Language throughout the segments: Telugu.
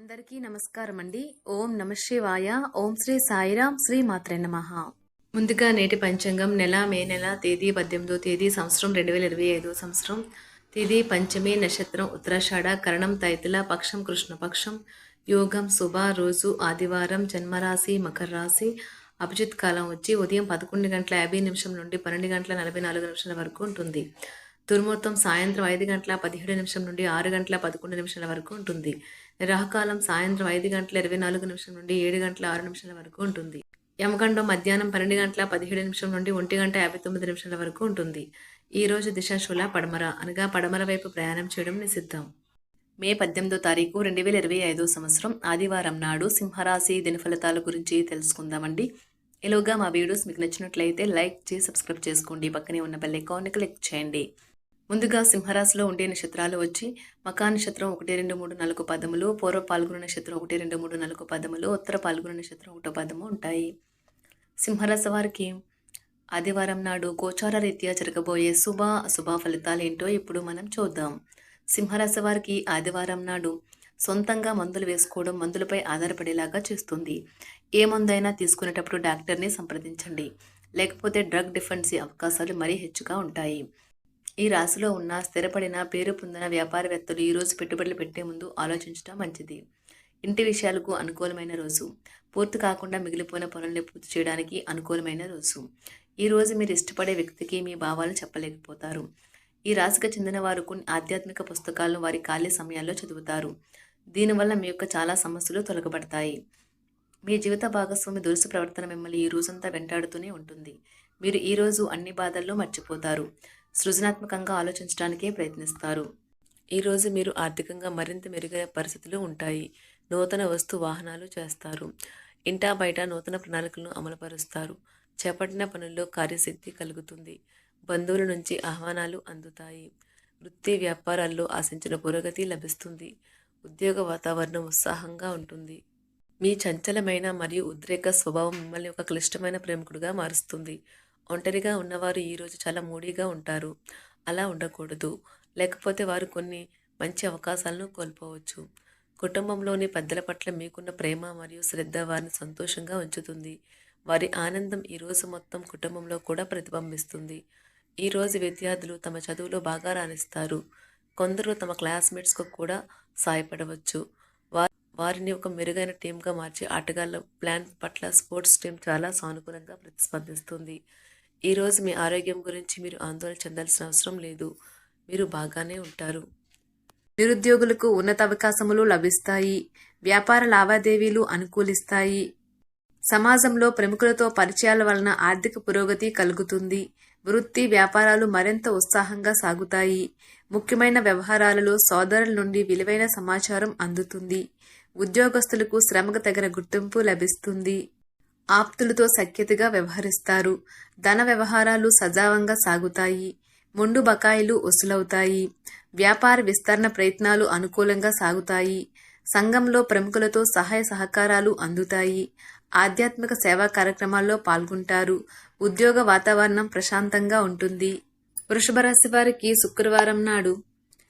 అందరికీ నమస్కారం అండి ఓం నమ శివాయ. ఓం శ్రీ సాయిరాం శ్రీ మాత్రే నమ. ముందుగా నేటి పంచాంగం నెల మే నెల తేదీ పద్దెనిమిదో తేదీ సంవత్సరం రెండు వేల ఇరవై ఐదో సంవత్సరం. తేదీ పంచమి నక్షత్రం ఉత్తరాషాఢ కరణం తైతుల పక్షం కృష్ణపక్షం యోగం శుభ రోజు ఆదివారం జన్మరాశి మకర రాశి. అభిజిత్ కాలం వచ్చి ఉదయం పదకొండు గంటల యాభై నిమిషం నుండి పన్నెండు గంటల నలభై నాలుగు నిమిషాల వరకు ఉంటుంది. దుర్ముహూర్తం సాయంత్రం ఐదు గంటల పదిహేడు నిమిషం నుండి ఆరు గంటల పదకొండు నిమిషాల వరకు ఉంటుంది. రాహుకాలం సాయంత్రం ఐదు గంటల ఇరవై నాలుగు నిమిషం నుండి ఏడు గంటల ఆరు నిమిషాల వరకు ఉంటుంది. యమకండం మధ్యాహ్నం పన్నెండు గంటల పదిహేడు నిమిషం నుండి ఒంటి గంట యాభై తొమ్మిది నిమిషాల వరకు ఉంటుంది. ఈ రోజు దిశాశూల పడమర అనగా పడమర వైపు ప్రయాణం చేయడం నిషిద్ధం. మే పద్దెనిమిదో తారీఖు రెండు వేల ఇరవై ఐదో సంవత్సరం ఆదివారం నాడు సింహరాశి దినఫలితాల గురించి తెలుసుకుందామండి. ఎలోగా మా వీడియోస్ మీకు నచ్చినట్లయితే లైక్ చేసి సబ్స్క్రైబ్ చేసుకోండి. పక్కనే ఉన్న బెల్ ఐకాన్ని క్లిక్ చేయండి. ముందుగా సింహరాశిలో ఉండే నక్షత్రాలు వచ్చి మకా నక్షత్రం ఒకటి రెండు మూడు నాలుగు పదములు పూర్వ పాల్గొన నక్షత్రం ఒకటి రెండు మూడు నాలుగు పదములు ఉత్తర పాల్గొన నక్షత్రం ఒకటో పదము ఉంటాయి. సింహరాశి వారికి ఆదివారం నాడు గోచార రీత్యా జరగబోయే శుభ అశుభ ఫలితాలు ఏంటో ఇప్పుడు మనం చూద్దాం. సింహరాశి వారికి ఆదివారం నాడు సొంతంగా మందులు వేసుకోవడం మందులపై ఆధారపడేలాగా చేస్తుంది. ఏ మందైనా తీసుకునేటప్పుడు డాక్టర్ని సంప్రదించండి. లేకపోతే డ్రగ్ డిఫెన్సీ అవకాశాలు మరీ హెచ్చుగా ఉంటాయి. ఈ రాశిలో ఉన్న స్థిరపడిన పేరు పొందిన వ్యాపారవేత్తలు ఈరోజు పెట్టుబడులు పెట్టే ముందు ఆలోచించడం మంచిది. ఇంటి విషయాలకు అనుకూలమైన రోజు. పూర్తి కాకుండా మిగిలిపోయిన పనుల్ని పూర్తి చేయడానికి అనుకూలమైన రోజు. ఈ రోజు మీరు ఇష్టపడే వ్యక్తికి మీ భావాలు చెప్పలేకపోతారు. ఈ రాశికి చెందిన వారు కొన్ని ఆధ్యాత్మిక పుస్తకాలను వారి ఖాళీ సమయాల్లో చదువుతారు. దీనివల్ల మీ యొక్క చాలా సమస్యలు తొలగబడతాయి. మీ జీవిత భాగస్వామి దురుసు ప్రవర్తన మిమ్మల్ని ఈ రోజంతా వెంటాడుతూనే ఉంటుంది. మీరు ఈ రోజు అన్ని బాధల్లో మర్చిపోతారు. సృజనాత్మకంగా ఆలోచించడానికే ప్రయత్నిస్తారు. ఈరోజు మీరు ఆర్థికంగా మరింత మెరుగైన పరిస్థితులు ఉంటాయి. నూతన వస్తు వాహనాలు చేస్తారు. ఇంటా బయట నూతన ప్రణాళికలను అమలుపరుస్తారు. చేపట్టిన పనుల్లో కార్యశక్తి కలుగుతుంది. బంధువుల నుంచి ఆహ్వానాలు అందుతాయి. వృత్తి వ్యాపారాల్లో ఆశించిన పురోగతి లభిస్తుంది. ఉద్యోగ వాతావరణం ఉత్సాహంగా ఉంటుంది. మీ చంచలమైన మరియు ఉద్రేక స్వభావం మిమ్మల్ని ఒక క్లిష్టమైన ప్రేమికుడుగా మారుస్తుంది. ఒంటరిగా ఉన్నవారు ఈరోజు చాలా మూడీగా ఉంటారు. అలా ఉండకూడదు. లేకపోతే వారు కొన్ని మంచి అవకాశాలను కోల్పోవచ్చు. కుటుంబంలోని పెద్దల పట్ల మీకున్న ప్రేమ మరియు శ్రద్ధ వారిని సంతోషంగా ఉంచుతుంది. వారి ఆనందం ఈరోజు మొత్తం కుటుంబంలో కూడా ప్రతిబింబిస్తుంది. ఈరోజు విద్యార్థులు తమ చదువులో బాగా రాణిస్తారు. కొందరు తమ క్లాస్మేట్స్కు కూడా సాయపడవచ్చు వారి వారిని ఒక మెరుగైన టీంగా మార్చి ఆటగాళ్ళ ప్లాన్ పట్ల స్పోర్ట్స్ టీం చాలా సానుకూలంగా ప్రతిస్పందిస్తుంది. ఈరోజు మీ ఆరోగ్యం గురించి మీరు ఆందోళన చెందాల్సిన అవసరం లేదు. మీరు బాగానే ఉంటారు. నిరుద్యోగులకు ఉన్నత అవకాశములు లభిస్తాయి. వ్యాపార లావాదేవీలు అనుకూలిస్తాయి. సమాజంలో ప్రముఖులతో పరిచయాల వలన ఆర్థిక పురోగతి కలుగుతుంది. వృత్తి వ్యాపారాలు మరింత ఉత్సాహంగా సాగుతాయి. ముఖ్యమైన వ్యవహారాలలో సోదరుల నుండి విలువైన సమాచారం అందుతుంది. ఉద్యోగస్తులకు శ్రమకు తగిన గుర్తింపు లభిస్తుంది. ఆప్తులతో సఖ్యతగా వ్యవహరిస్తారు. ధన వ్యవహారాలు సజావంగా సాగుతాయి. మొండు బకాయిలు వసూలవుతాయి. వ్యాపార విస్తరణ ప్రయత్నాలు అనుకూలంగా సాగుతాయి. సంఘంలో ప్రముఖులతో సహాయ సహకారాలు అందుతాయి. ఆధ్యాత్మిక సేవా కార్యక్రమాల్లో పాల్గొంటారు. ఉద్యోగ వాతావరణం ప్రశాంతంగా ఉంటుంది. వృషభ రాశి వారికి శుక్రవారం నాడు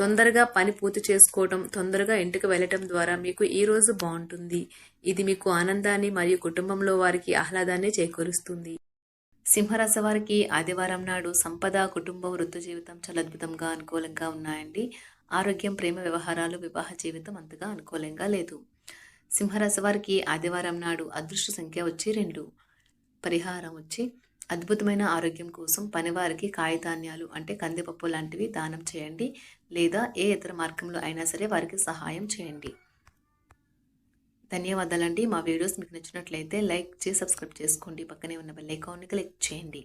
తొందరగా పని పూర్తి చేసుకోవడం తొందరగా ఇంటికి వెళ్ళటం ద్వారా మీకు ఈ రోజు బాగుంటుంది. ఇది మీకు ఆనందాన్ని మరియు కుటుంబంలో వారికి ఆహ్లాదాన్ని చేకూరుస్తుంది. సింహరాశి వారికి ఆదివారం నాడు సంపద కుటుంబం వృత్తి జీవితం చాలా అద్భుతంగా అనుకూలంగా ఉన్నాయండి. ఆరోగ్యం ప్రేమ వ్యవహారాలు వివాహ జీవితం అంతగా అనుకూలంగా లేదు. సింహరాశి వారికి ఆదివారం నాడు అదృష్ట సంఖ్య వచ్చి రెండు పరిహారం వచ్చి అద్భుతమైన ఆరోగ్యం కోసం పనివారికి కాయధాన్యాలు అంటే కందిపప్పు లాంటివి దానం చేయండి లేదా ఏ ఇతర మార్గంలో అయినా సరే వారికి సహాయం చేయండి. ధన్యవాదాలండి. మా వీడియోస్ మీకు నచ్చినట్లయితే లైక్ చేసి సబ్స్క్రైబ్ చేసుకోండి. పక్కనే ఉన్న బెల్ ఐకాన్ని క్లిక్ చేయండి.